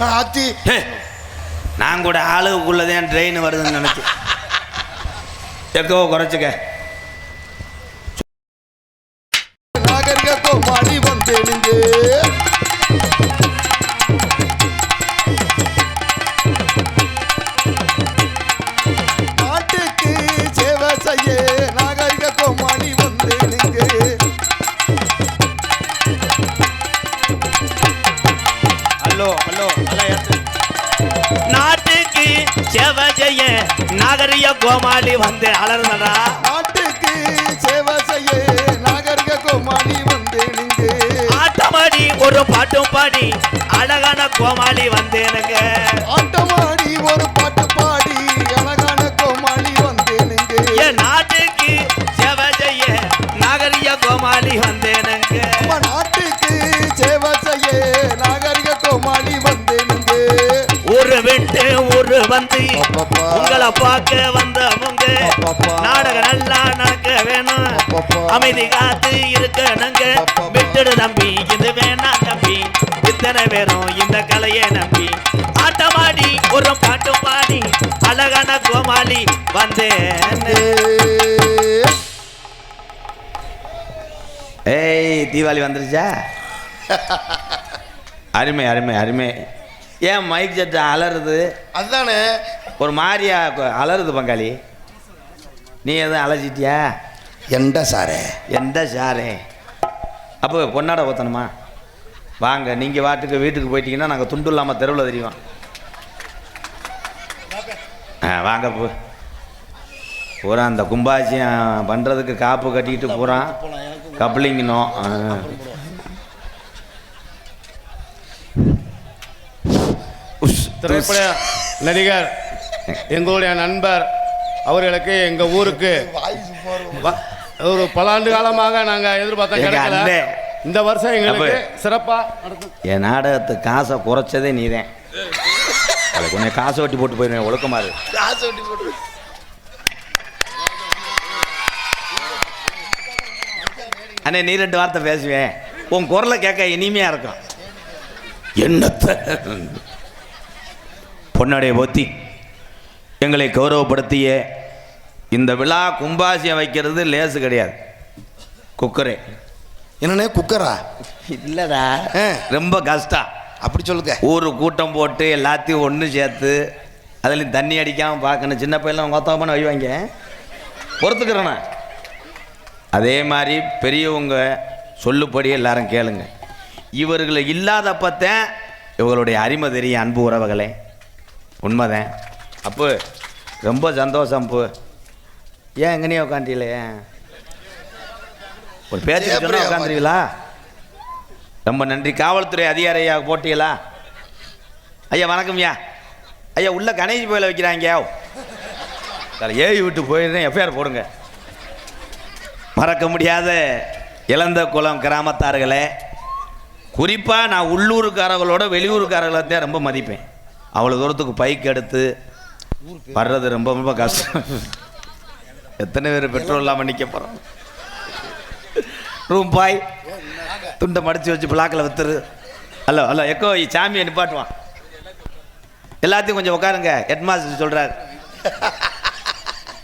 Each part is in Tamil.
ஆத்தி. நான் கூட ஆளுக்குள்ளதான் ட்ரெயின் வருதுன்னு நினைச்சு எக்கோ குறைச்சிக்க. சேவை செய்ய நாகரிக கோமாளி வந்து அலர்ந்தடா நாட்டுக்கு சேவை செய்ய நாகரிக கோமாளி வந்தேனுங்க ஆட்டமாடி ஒரு பாட்டும் பாடி அழகான கோமாளி வந்தேனுங்க ஆட்டமாடி ஒரு பாட்டு பாடி அழகான கோமாளி வந்தேனுங்க என் நாட்டுக்கு சேவை செய்ய நாகரிக கோமாளி வந்தேனுங்க வந்து. உங்களை பார்க்க வந்தவங்க. நாடகம் நல்லா நடக்க வேணும். அமைதி காத்து இருக்கணுங்க. விட்டுடு தம்பி இது வேணாம் தம்பி இத்தனை பேரும் இந்த கலையை நம்பி ஆட்டமாடி ஒரு பாட்டு பாடி அழகான கோமாளி வந்தேன் ஏய் தீபாவளி வந்துருச்சா அருமை அருமை அருமை ஏன் மைக் செட்டு அலறுது? அதுதானே ஒரு மாதிரியா அலறுது பங்காளி? நீ எதுவும் அலசிட்டியா எந்த சாரே? எந்த சாரே? அப்போ பொன்னாட ஊற்றணுமா வாங்க நீங்கள் வாட்டுக்கு வீட்டுக்கு போயிட்டீங்கன்னா நாங்கள் துண்டு இல்லாமல் தெருவில் தெரியும் ஆ வாங்க போ. பூரா அந்த கும்பாசியம் பண்ணுறதுக்கு காப்பு கட்டிக்கிட்டு பூரா கப்ளிங்கணும் ஆ. உஸ், திரைப்பட நடிகர் எங்களுடைய நண்பர் அவர்களுக்கு எங்க ஊருக்கு ஒரு பல ஆண்டு காலமாக நாங்க எதிர்பார்த்தோம் கிடைக்கல. இந்த வருஷம் எங்களுக்கு அப்ப- சிறப்பா நடத்தும் என் நாடகத்துக்கு காசை குறைச்சதே நீதான். அதுக்கு கொஞ்சம் காசை ஒட்டி போட்டு போயிருவேன் ஒழுக்கமாறு காசு ஒட்டி போட்டு அண்ணே நீ ரெண்டு வார்த்தை பேசுவேன். உன் குரலை கேட்க இனிமையா இருக்கும். என்னத்த? பொன்னடைய போத்தி எங்களை கௌரவப்படுத்திய இந்த விழா கும்பாசியம் வைக்கிறது லேசு கிடையாது. குக்கரே. என்னண்ணே குக்கரா? இல்லைடா. ஆ. ரொம்ப கஷ்டம் அப்படி சொல்லுங்க. ஊர் கூட்டம் போட்டு எல்லாத்தையும் ஒன்று சேர்த்து அதுலேயும் தண்ணி அடிக்காமல் பார்க்கணும். சின்ன பையன் உங்கள் ஒத்தவமான வைவாங்க. பொறுத்துக்கிறேண்ணா. அதே மாதிரி பெரியவங்க சொல்லுப்படி எல்லாரும் கேளுங்க. இவர்கள் இல்லாதப்பத்தான் இவங்களுடைய அருமை தெரியும் அன்பு உறவுகளே. உண்மைதான். அப்போ ரொம்ப சந்தோஷம் அப்போ. ஏன் எங்கனையே ஏன் ஒரு பேச்சு சொன்னா எப்படியா உட்காந்துருவீங்களா ரொம்ப நன்றி. காவல்துறை அதிகாரி ஐயா போட்டீங்களா ஐயா வணக்கம் ஐயா. ஐயா உள்ள கணேஷ் கோயில வைக்கிறாங்க. அதில் ஏவி விட்டு போயிருந்தேன். எஃப்ஐஆர் போடுங்க. மறக்க முடியாத இளந்த குளம் கிராமத்தார்களே. குறிப்பாக நான் உள்ளூர்காரர்களோட வெளியூர்காரர்களை தான் ரொம்ப மதிப்பேன். அவ்வளோ தூரத்துக்கு பைக் எடுத்து வர்றது ரொம்ப ரொம்ப கஷ்டம். எத்தனை பேர் பெட்ரோல் இல்லாமல் நிற்க போகிறோம் ரூம் பாய் துண்டை மடித்து வச்சு பிளாக்கில் வித்துரு. ஹலோ ஹலோ எக்கோ சாமியை நிப்பாட்டுவான். எல்லாத்தையும் கொஞ்சம் உட்காருங்க. ஹெட்மாஸ்டர் சொல்கிறார்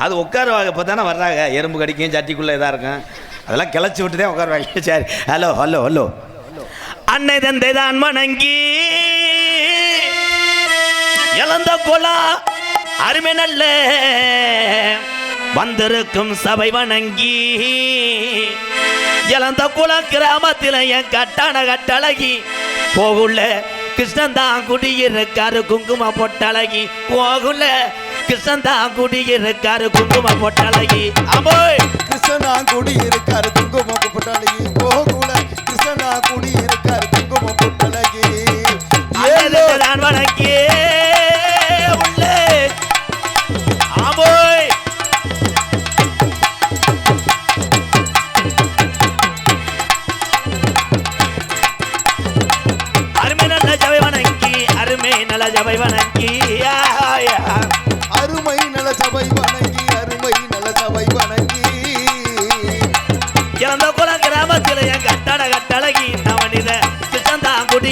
அது உட்காருவாங்க இப்போ தானே வர்றாங்க. எறும்பு கடிக்கும் சட்டிக்குள்ளே இதாக இருக்கும். அதெல்லாம் கிளச்சி விட்டு தான் உட்காருவாங்க. சரி ஹலோ ஹலோ ஹலோ அன்னை தந்தை தான் வணங்கி. இழந்த குலா அருமை நல்ல வந்திருக்கும் சபை வணங்கி இழந்த குளம் கிராமத்தில் என் கட்டான கட்டழகி போகுள்ள கிருஷ்ணன் தான் குடியிருக்காரு குங்கும பொட்டழகி போகுள்ள கிருஷ்ணன் தான் குடியிருக்காரு குங்கும பொட்டழகி. அமோய் கிருஷ்ணனா குடி இருக்காரு குங்கும புட்டழகி போகுல கிருஷ்ணனா குடி இருக்காரு குங்கும புட்டழகி. ஏலோ நான் வணங்கி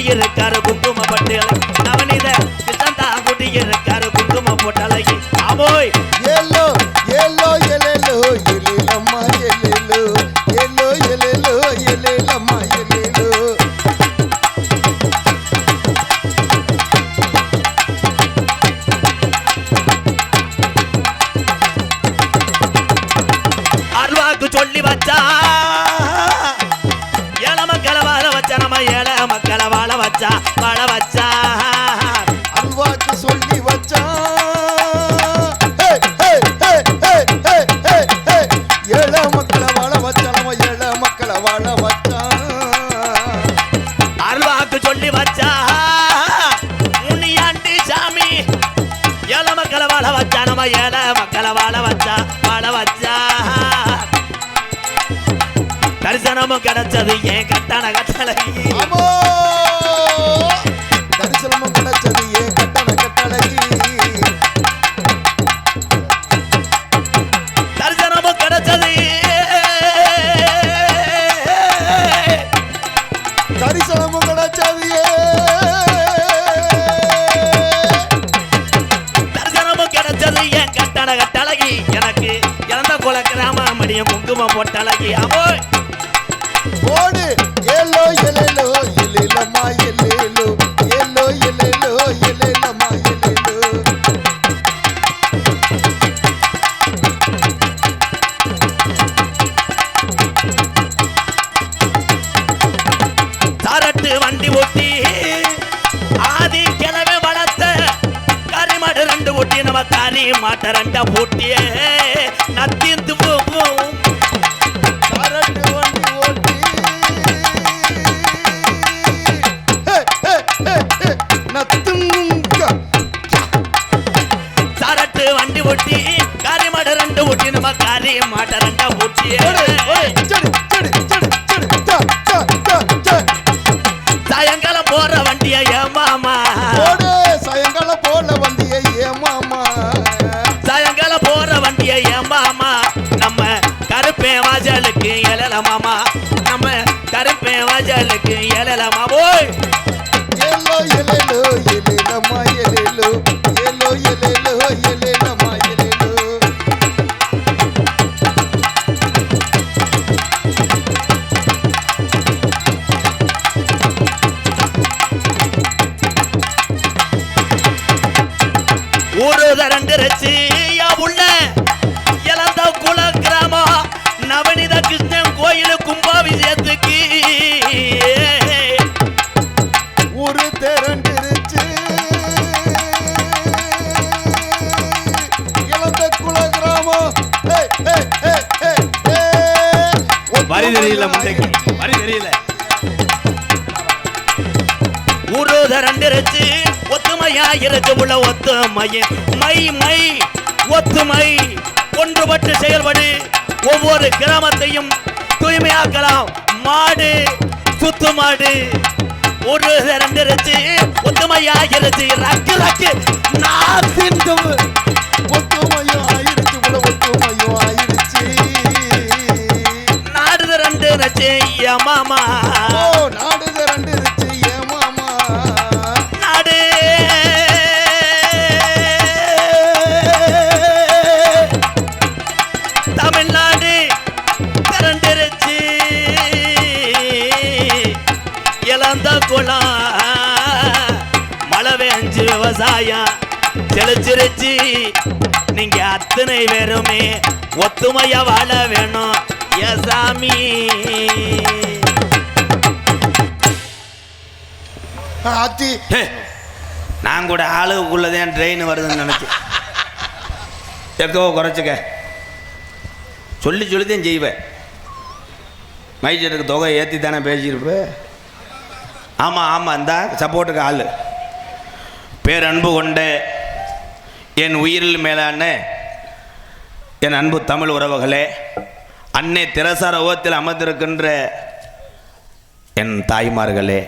நவனித கிருஷ்ணன் தான் குடியிருக்காரு குங்கும பட்டு நவனித கிருஷ்ணன் தான் குங்கும போட்டழகி அமோய் ஏலோ ஏலோ எலேலோ எலேலம்மா எலேலோ ஏலோ எலேலோ எலேலம்மா எலேலோ அருவாக்கு சொல்லி வச்சா ஏழ வச்சா வாழ வச்சா. அல்வாக்கு சொல்லி ஹே. ஏழை மக்களை வாழ வச்சான் அவன் ஏழை மக்களை வாழ வச்சான் அருவாக்கு சொல்லி வச்சா. முனியாண்டி சாமி ஏழ மக்களை வாழ வச்சா நம்ம ஏழ மக்களை வாழ வச்சா வாழ வச்சா. தரிசனமும் கிடைச்சது ஏன் கட்டான கட்டளை? மடியும் குங்குமம் போட்டழகி அமோ ஓடு ஏலோ எலேலோ எலேலம்மா எலேலோ ஏலோ எலேலோ எலேலம்மா எலேலோ சாரட்டு வண்டி ஓட்டி ஆதி கிழமை வளர்த்த கரிமாடு ரெண்டு ஓட்டி நம்ம கறி மாட்டை ரெண்டா பூட்டியே. நத்திந்து சரட்டு வண்டி ஒட்டி காரி மாட ரெண்டு ஒட்டி நம்ம காரி மாட்டை ரெண்டா ஒட்டி ஓடு, ஓடு. சடு, சடு, சடு, சாயங்காலம் போற வண்டிய ஏமாமா. ஓடு, சாயங்காலம் போற வந்தியே ஏமாமா சாயங்காலம் போற வண்டிய ஏமாமா. நம்ம கருப்பே வாஜலுக்கு எழல மாமா நம்ம கருப்பே வாஜலுக்கு எழல மாமோய் ஏலோ எலேலோ எலேலம்மா தெரியல முந்தைக்கு வரி தெரியல. ஊரு தரண்டிருச்சு ஒத்துமையா இருக்கு உள்ள ஒத்துமைய. மை மை ஒத்துமை. ஒன்றுபட்டு செயல்படு. ஒவ்வொரு கிராமத்தையும் தூய்மையாக்கலாம். மாடு சுத்து மாடு. ஒரு திரண்டிருச்சு ஒத்துமையா இருச்சு ரக்கு ரக்கு. நான் சிந்தும் செழிச்சிருச்சு நீங்க அத்தனை பேருமே ஒத்துமையா வாழ வேணும். சாமி. ஆத்தி. நான் கூட ஆளுக்குள்ளதான் ட்ரெயின் வருதுன்னு நினைச்சேன். எக்கோ குறைச்சிக்க? சொல்லி சொல்லி தான் செய்வேன். மைச்சருக்கு தொகை ஏற்றி தானே பேசியிருப்ப ஆமாம் ஆமாம் இந்தா சப்போர்ட்டுக்கு ஆள். பேரன்பு கொண்ட என் உயிரில் மேலான என் அன்பு தமிழ் உறவுகளே அன்னை திரசார ஓத்தில் அமர்ந்திருக்கின்ற என் தாய்மார்களே